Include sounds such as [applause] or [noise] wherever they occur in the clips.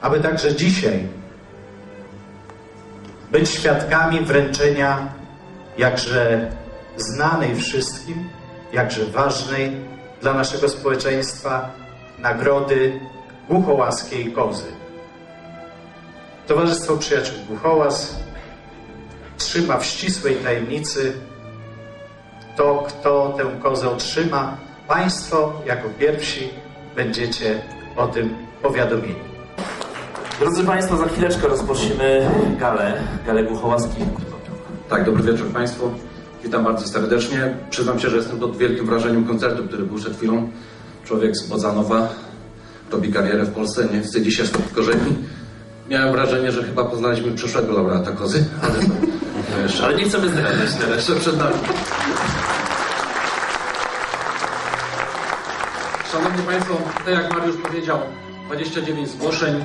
aby także dzisiaj być świadkami wręczenia jakże znanej wszystkim, jakże ważnej dla naszego społeczeństwa nagrody Głuchołaskiej Kozy. Towarzystwo Przyjaciół Głuchołaz trzyma w ścisłej tajemnicy to, kto tę kozę otrzyma. Państwo jako pierwsi będziecie o tym powiadomieni. Drodzy Państwo, za chwileczkę rozpoczniemy galę, galę Głuchołaskich. Tak, dobry wieczór Państwu. Witam bardzo serdecznie. Przyznam się, że jestem pod wielkim wrażeniem koncertu, który był przed chwilą. Człowiek z Bodzanowa robi karierę w Polsce, nie wstydzi się stąd korzeni. Miałem wrażenie, że chyba poznaliśmy przyszłego laureata kozy, ale to, [laughs] jeszcze, Ale nie chcemy zdradzać teraz. jeszcze przed nami. Szanowni Państwo, tak jak Mariusz powiedział, 29 zgłoszeń,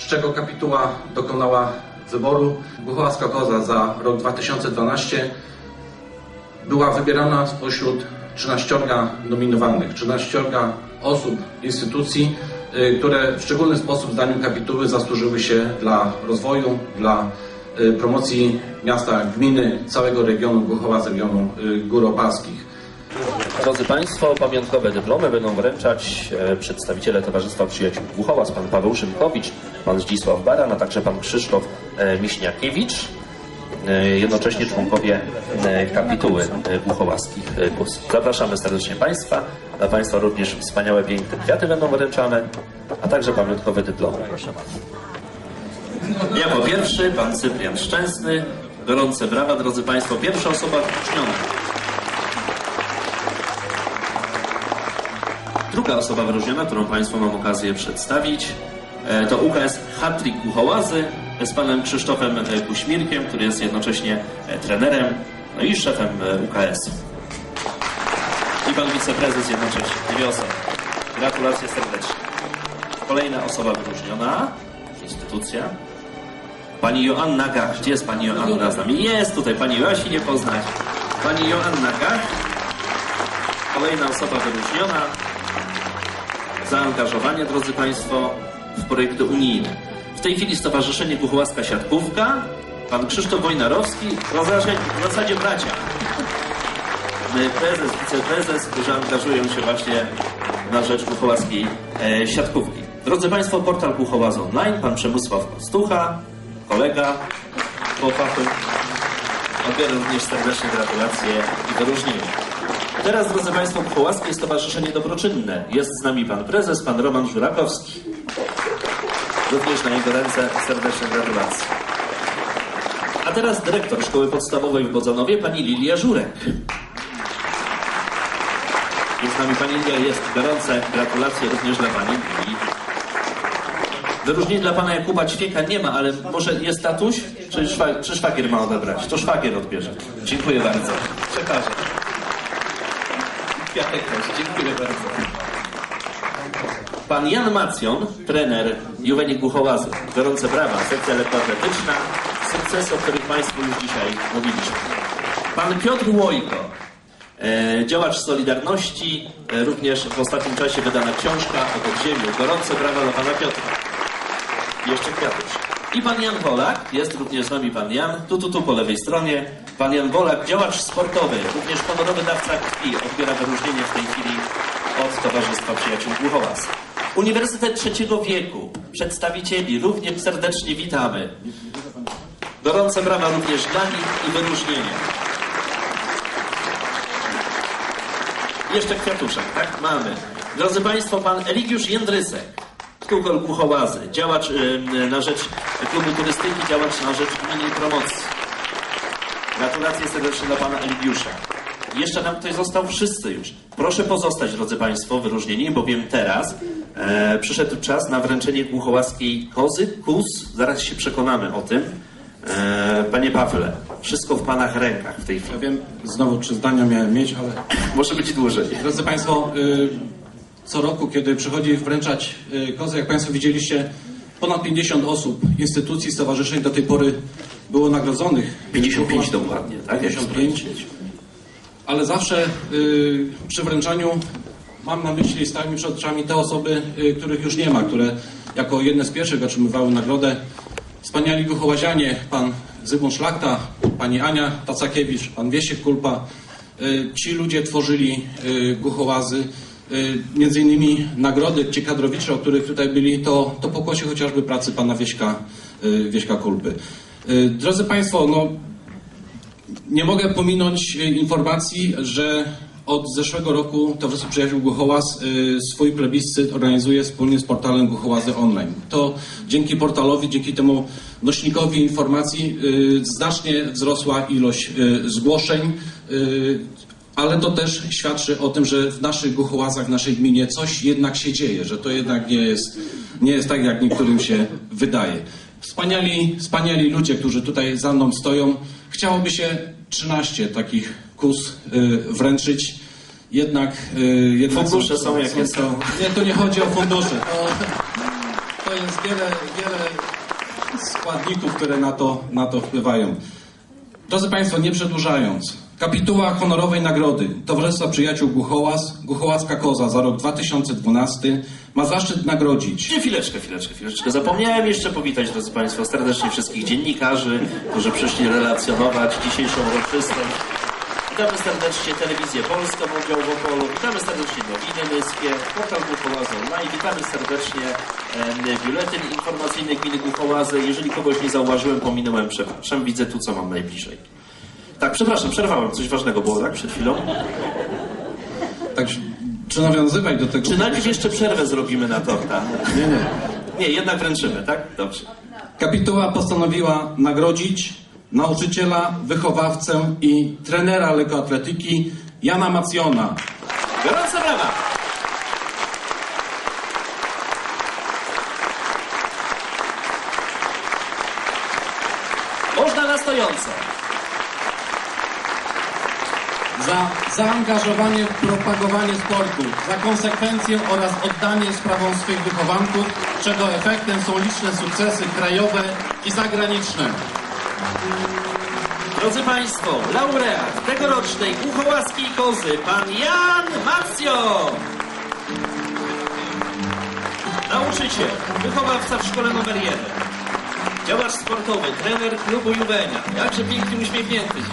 z czego kapituła dokonała wyboru. Głuchołacka Koza za rok 2012 była wybierana spośród 13 nominowanych, 13 osób, instytucji, y, które w szczególny sposób zdaniem kapituły zasłużyły się dla rozwoju, dla y, promocji miasta, gminy, całego regionu Głuchowa regionu y, Gór Opalskich. Drodzy Państwo, pamiątkowe dyplomy będą wręczać e, przedstawiciele Towarzystwa Przyjaciół Głuchołaz, pan Paweł Szymkowicz, pan Zdzisław Baran, a także pan Krzysztof e, Miśniakiewicz, e, jednocześnie członkowie kapituły Głuchołaskich GUS. Zapraszamy serdecznie Państwa. Dla Państwa również wspaniałe, piękne kwiaty będą wręczane, a także pamiątkowe dyplomy. Proszę bardzo. Jako pierwszy pan Cyprian Szczęsny. Gorące brawa, drodzy Państwo. Pierwsza osoba wyróżniona. Druga osoba wyróżniona, którą Państwu mam okazję przedstawić, e, to UKS Hatrik Głuchołazy z panem Krzysztofem e, Kuśmirkiem, który jest jednocześnie e, trenerem no i szefem e, UKS-u. I pan wiceprezes jednocześnie, dwie osoby. Gratulacje serdecznie. Kolejna osoba wyróżniona, instytucja. Pani Joanna Gach. Gdzie jest pani Joanna z nami? Jest tutaj, pani Joasi nie poznać. Pani Joanna Gach. Kolejna osoba wyróżniona. Zaangażowanie, drodzy Państwo, w projekty unijne. W tej chwili Stowarzyszenie Głuchołaska Siatkówka, pan Krzysztof Wojnarowski, w zasadzie, bracia. My, prezes, wiceprezes, którzy angażują się właśnie na rzecz głuchołaskiej e, siatkówki. Drodzy Państwo, portal Głuchołaz Online, pan Przemysław Stucha, kolega po fachu. Odbieram również serdecznie gratulacje i wyróżnienia. Teraz, drodzy Państwo, Głuchołaskie Stowarzyszenie Dobroczynne. Jest z nami pan prezes, pan Roman Żurakowski. Również na jego ręce serdeczne gratulacje. A teraz dyrektor Szkoły Podstawowej w Bodzanowie, pani Lilia Żurek. Jest z nami pani Lilia, jest gorące gratulacje również dla pani. Wyróżnienie dla pana Jakuba Ćwieka nie ma, ale może jest tatuś? Czy, szwa, czy szwagier ma odebrać? To szwagier odbierze. Dziękuję bardzo. Przekażę. Kwiatek. Dziękuję bardzo. Pan Jan Macjon, trener Juweni Głuchołazy. Gorące brawa, sekcja lekkoatletyczna. Sukcesy, o których Państwu już dzisiaj mówiliśmy. Pan Piotr Łojko, e, działacz Solidarności, e, również w ostatnim czasie wydana książka o podziemiu. Gorące brawa dla Pana Piotra. Jeszcze kwiatusz. I pan Jan Wolak, jest również z nami pan Jan, tu, tu, tu po lewej stronie. Pan Jan Wolak, działacz sportowy, również honorowy dawca krwi, odbiera wyróżnienie w tej chwili od Towarzystwa Przyjaciół Głuchołaz. Uniwersytet Trzeciego Wieku, przedstawicieli również serdecznie witamy. Gorące brawa również dla nich i wyróżnienie. Jeszcze kwiatuszek, tak? Mamy. Drodzy Państwo, pan Eligiusz Jędrysek, Kółkol Głuchołazy, działacz na rzecz klubu turystyki, działacz na rzecz gminy i promocji. Gratulacje serdeczne dla pana Eligiusza. Jeszcze nam ktoś został, wszyscy już. Proszę pozostać, drodzy Państwo, wyróżnieni, bowiem teraz e, przyszedł czas na wręczenie głuchołaskiej kozy, kus, zaraz się przekonamy o tym. E, panie Pawle, wszystko w Panach rękach w tej chwili. Ja wiem, znowu trzy zdania miałem mieć, ale Może być dłużej. Drodzy Państwo, y, co roku, kiedy przychodzi wręczać y, kozę, jak Państwo widzieliście, ponad 50 osób, instytucji, stowarzyszeń do tej pory było nagrodzonych. 55 dokładnie, tak? 55. Ale zawsze y, przy wręczaniu Mam na myśli stałymi przed oczami te osoby, y, których już nie ma, które jako jedne z pierwszych otrzymywały nagrodę. Wspaniali guchołazianie, pan Zygmunt Szlachta, pani Ania Tacakiewicz, pan Wiesiek Kulpa. Y, Ci ludzie tworzyli y, guchołazy. Y, Między innymi nagrody ci kadrowicze, o których tutaj byli, to, to pokłosie chociażby pracy pana Wieśka, y, Wieśka Kulpy. Y, Drodzy Państwo, no, nie mogę pominąć informacji, że od zeszłego roku Towarzystwo Przyjaciół Głuchołaz swój plebiscyt organizuje wspólnie z portalem Głuchołazy Online. To dzięki portalowi, dzięki temu nośnikowi informacji znacznie wzrosła ilość zgłoszeń, ale to też świadczy o tym, że w naszych Głuchołazach, w naszej gminie coś jednak się dzieje, że to jednak nie jest, nie jest tak, jak niektórym się wydaje. Wspaniali, wspaniali ludzie, którzy tutaj za mną stoją. Chciałoby się 13 takich kus y, wręczyć. Jednak, y, jednak Fundusze są jakie są. Nie, to nie chodzi o fundusze. To, to jest wiele, wiele składników, które na to, na to wpływają. Drodzy Państwo, nie przedłużając, kapituła honorowej nagrody Towarzystwa Przyjaciół Głuchołaz, Głuchołazka Koza za rok 2012 ma zaszczyt nagrodzić Nie, chwileczkę, chwileczkę, chwileczkę. Zapomniałem jeszcze powitać, drodzy Państwo, serdecznie wszystkich dziennikarzy, którzy przyszli relacjonować dzisiejszą uroczystość. Witamy serdecznie Telewizję Polską Oddział w Opolu, witamy serdecznie Nowiny Myskie, Portal Głuchołazy Online, witamy serdecznie em, Biuletyn Informacyjny Gminy Głuchołazy. Jeżeli kogoś nie zauważyłem, pominąłem, przepraszam, widzę tu, co mam najbliżej. Tak, przepraszam, przerwałem, coś ważnego było, tak, przed chwilą? Tak, czy nawiązywać do tego? Czy najpierw jeszcze przerwę zrobimy na torta? Nie, nie. Nie, jednak wręczymy, tak? Dobrze. Kapituła postanowiła nagrodzić nauczyciela, wychowawcę i trenera lekkoatletyki Jana Macjona. Gorące brawa! Można na stojąco. Za zaangażowanie w propagowanie sportu, za konsekwencję oraz oddanie sprawom swych wychowanków, czego efektem są liczne sukcesy krajowe i zagraniczne. Drodzy Państwo, laureat tegorocznej Głuchołaskiej Kozy, pan Jan Macjo. Nauczyciel, wychowawca w szkole numer 1. Działacz sportowy, trener klubu Juwenia. Jakże pięknie uśmiechnięty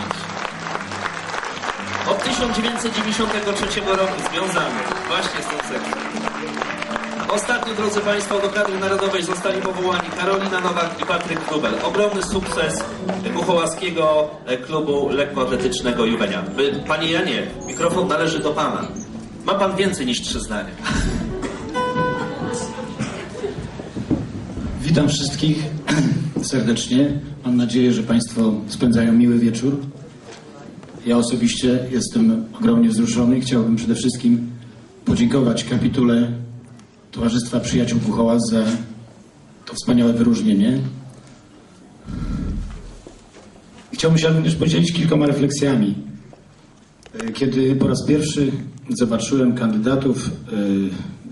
1993 roku związany właśnie z tą sekcją. Ostatnio, drodzy Państwo, do kadry narodowej zostali powołani Karolina Nowak i Patryk Krubel. Ogromny sukces Buchołaskiego klubu lekkoatletycznego Juwenia. By- Panie Janie, mikrofon należy do Pana. Ma Pan więcej niż trzy zdania. Witam wszystkich serdecznie. Mam nadzieję, że Państwo spędzają miły wieczór. Ja osobiście jestem ogromnie wzruszony i chciałbym przede wszystkim podziękować kapitule Towarzystwa Przyjaciół Buchołaz za to wspaniałe wyróżnienie. Chciałbym się również podzielić kilkoma refleksjami. E, Kiedy po raz pierwszy zobaczyłem kandydatów e,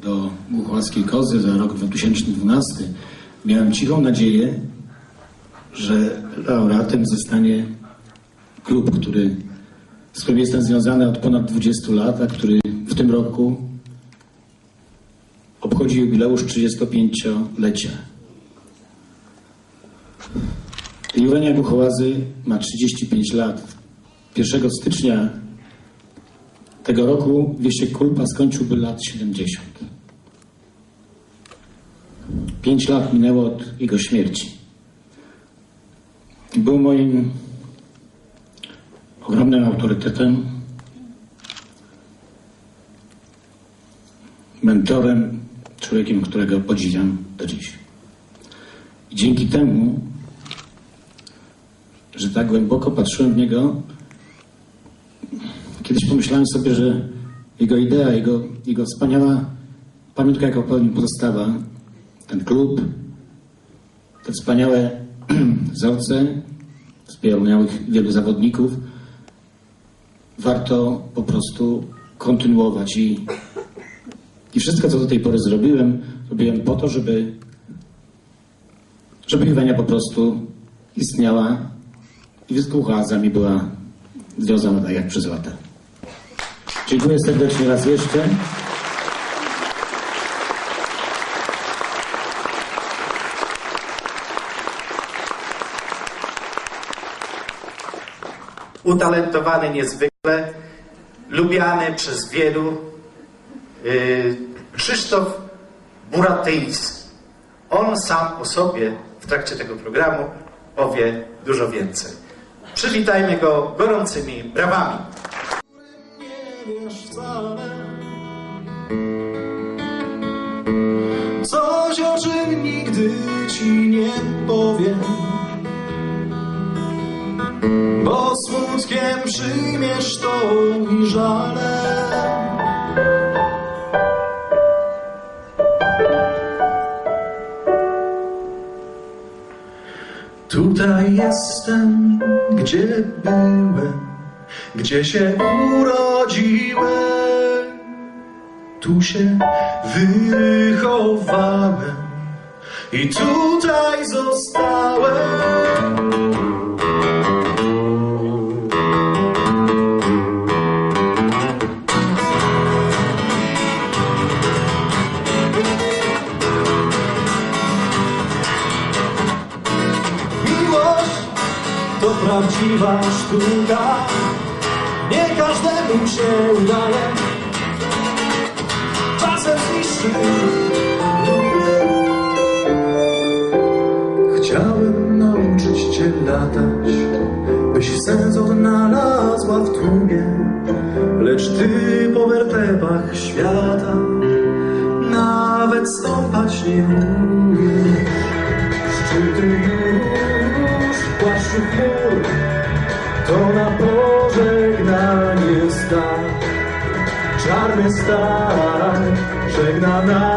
do Głuchołackiej Kozy za rok 2012, miałem cichą nadzieję, że laureatem zostanie klub, który, z którym jestem związany od ponad 20 lat, a który w tym roku obchodzi jubileusz 35-lecia. Juwenia Głuchołazy ma 35 lat. 1 stycznia tego roku Wiesiek Kulpa skończyłby lat 70. Pięć lat minęło od jego śmierci. Był moim ogromnym autorytetem, mentorem, człowiekiem, którego podziwiam do dziś. I dzięki temu, że tak głęboko patrzyłem w niego, kiedyś pomyślałem sobie, że jego idea, jego, jego wspaniała pamiątka, jaka po nim pozostała, ten klub, te wspaniałe [clears throat] wzorce, wspaniałych wielu zawodników, warto po prostu kontynuować i, i wszystko, co do tej pory zrobiłem, robiłem po to, żeby, żeby Juwenia po prostu istniała i z Głuchazami była związana tak jak przez lata. Dziękuję serdecznie raz jeszcze. Utalentowany niezwykle, lubiany przez wielu, yy, Krzysztof Buratyński. On sam o sobie w trakcie tego programu powie dużo więcej. Przywitajmy go gorącymi brawami. nie wiesz Coś o czym nigdy ci nie powiem Bo smutkiem przyjmiesz to i żale Tutaj jestem, gdzie byłem gdzie się urodziłem, tu się wychowałem i tutaj zostałem. To prawdziwa sztuka. Nie każdemu się udaje. Czasem zniszczy Chciałem nauczyć cię latać Byś sens odnalazła w tłumie Lecz ty po wertepach świata Nawet stąpać nie umiesz. Szczyty chmur to na pożegnanie stan Czarny stan żegna nas